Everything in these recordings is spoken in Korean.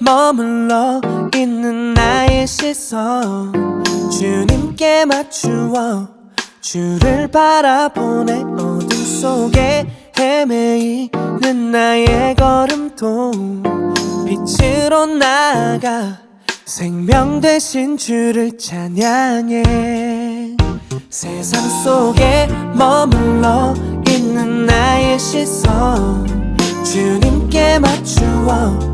머물러 있는 나의 시선. 주님께 맞추어 주를 바라보네. 어둠 속에 헤매이는 나의 걸음도 빛으로 나아가 생명 되신 주를 찬양해. 세상 속에 머물러 있는 나의 시선. 주님께 맞추어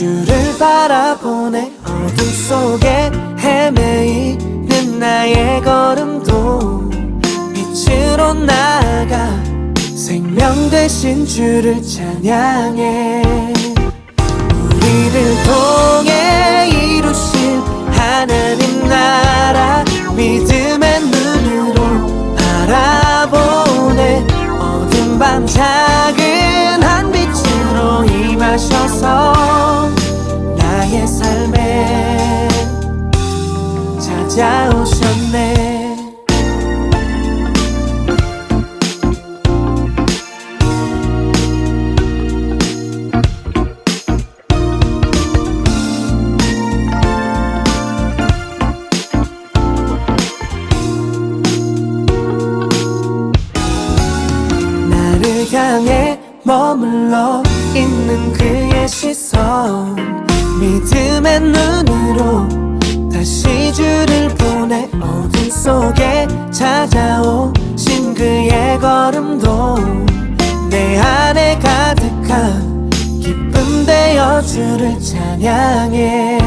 주를 바라보네. 어둠 속에 헤매이는 나의 걸음도 빛으로 나아가 생명 되신 주를 찬양해. 우리를 통해 이루실 하나님 나라 믿음의 눈으로 바라보네. 어둠 밤 작은 한 빛으로 임하셔서 머물러 있는 그의 시선. 믿음의 눈으로 다시 주를 보내 어둠 속에 찾아오신 그의 걸음도 내 안에 가득한 기쁨 되어 주를 찬양해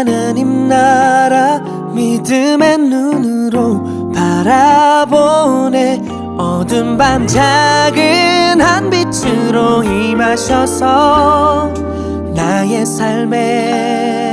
하나님 나라 믿음의 눈으로 바라보네. 어둠 밤 작은 한 빛으로 임하셔서 나의 삶에